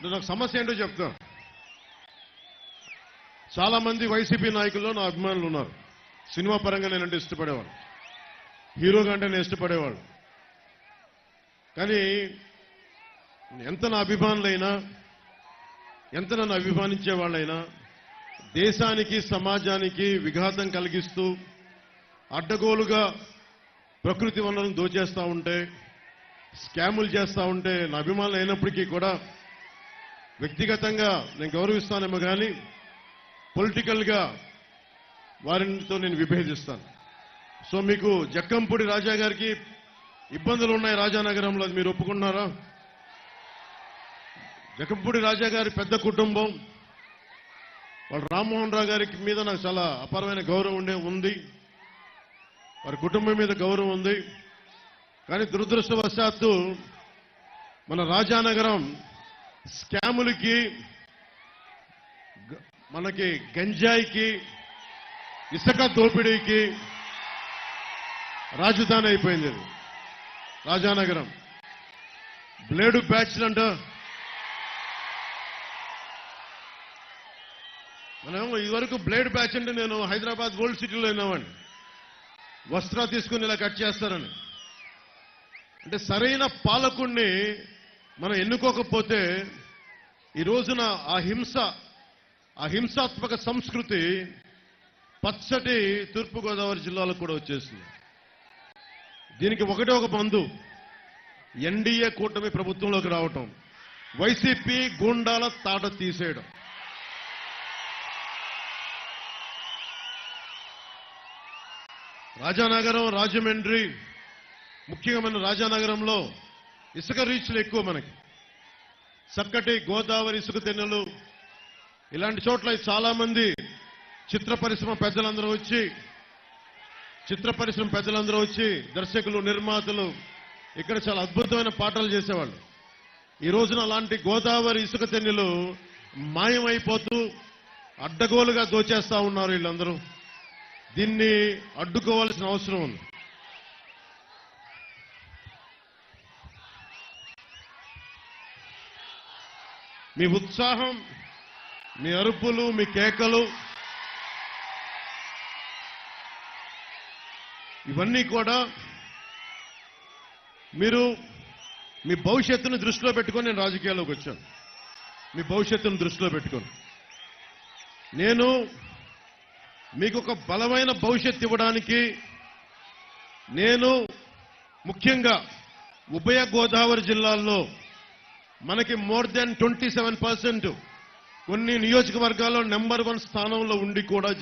నేను నాకు సమస్య ఏంటో చెప్తాను చాలా మంది వైసీపీ నాయకుల్లో నా అభిమానులు ఉన్నారు. సినిమా పరంగా నేనంటే ఇష్టపడేవాడు హీరోగా అంటే నేను ఇష్టపడేవాడు కానీ ఎంత నా అభిమానులైనా ఎంత నన్ను అభిమానించే వాళ్ళైనా దేశానికి సమాజానికి విఘాతం కలిగిస్తూ అడ్డగోలుగా ప్రకృతి వనరులను దోచేస్తూ ఉంటే స్కాములు చేస్తూ ఉంటే నా అభిమానులు అయినప్పటికీ కూడా వ్యక్తిగతంగా నేను గౌరవిస్తానేమో కానీ పొలిటికల్గా వారితో నేను విభేదిస్తాను. సో మీకు జక్కంపూడి రాజా గారికి ఇబ్బందులు ఉన్నాయి రాజానగరంలో అది మీరు ఒప్పుకున్నారా? జక్కంపూడి రాజా గారి పెద్ద కుటుంబం వాళ్ళు రామ్మోహన్ రావు గారికి మీద నాకు చాలా అపారమైన గౌరవం ఉండే ఉంది. వారి కుటుంబం మీద గౌరవం ఉంది. కానీ దురదృష్టవశాత్తు మన రాజానగరం స్కాములకి మనకి గంజాయికి ఇసుక దోపిడీకి రాజధాని అయిపోయింది ఇది రాజానగరం. బ్లేడు బ్యాచ్ అంట. మనం ఇదివరకు బ్లేడ్ బ్యాచ్ అంటే నేను హైదరాబాద్ గోల్డ్ సిటీలో విన్నామండి వస్త్ర తీసుకుని ఇలా కట్ చేస్తారని. అంటే సరైన పాలకుణ్ణి మనం ఎన్నుకోకపోతే ఈ రోజున ఆ హింస ఆ హింసాత్మక సంస్కృతి పచ్చటి తూర్పుగోదావరి జిల్లాలో కూడా వచ్చేసింది. దీనికి ఒకటే ఒక మందు ఎన్డీఏ కూటమి ప్రభుత్వంలోకి రావటం వైసీపీ గూండాల తాట తీసేయడం. రాజానగరం రాజమండ్రి ముఖ్యమైన రాజానగరంలో ఇసుక రీచ్లు ఎక్కువ మనకి. చక్కటి గోదావరి ఇసుక తెన్నెలు. ఇలాంటి చోట్ల చాలా మంది చిత్ర పరిశ్రమ పెద్దలందరూ వచ్చి చిత్ర పరిశ్రమ పెద్దలందరూ వచ్చి దర్శకులు నిర్మాతలు ఇక్కడ చాలా అద్భుతమైన పాటలు చేసేవాళ్ళు. ఈ రోజున అలాంటి గోదావరి ఇసుక తెన్నెలు మాయమైపోతూ అడ్డగోలుగా దోచేస్తా ఉన్నారు వీళ్ళందరూ. దీన్ని అడ్డుకోవాల్సిన అవసరం ఉంది. మీ ఉత్సాహం మీ అరుపులు మీ కేకలు ఇవన్నీ కూడా మీరు మీ భవిష్యత్తును దృష్టిలో పెట్టుకొని నేను రాజకీయాల్లోకి వచ్చాను. మీ భవిష్యత్తును దృష్టిలో పెట్టుకొని. నేను మీకు ఒక బలమైన భవిష్యత్తు ఇవ్వడానికి నేను ముఖ్యంగా ఉభయ గోదావరి జిల్లాల్లో మనకి more than twenty seven percent కొన్ని నియోజకవర్గాల్లో నెంబర్ వన్ స్థానంలో ఉండి కూడా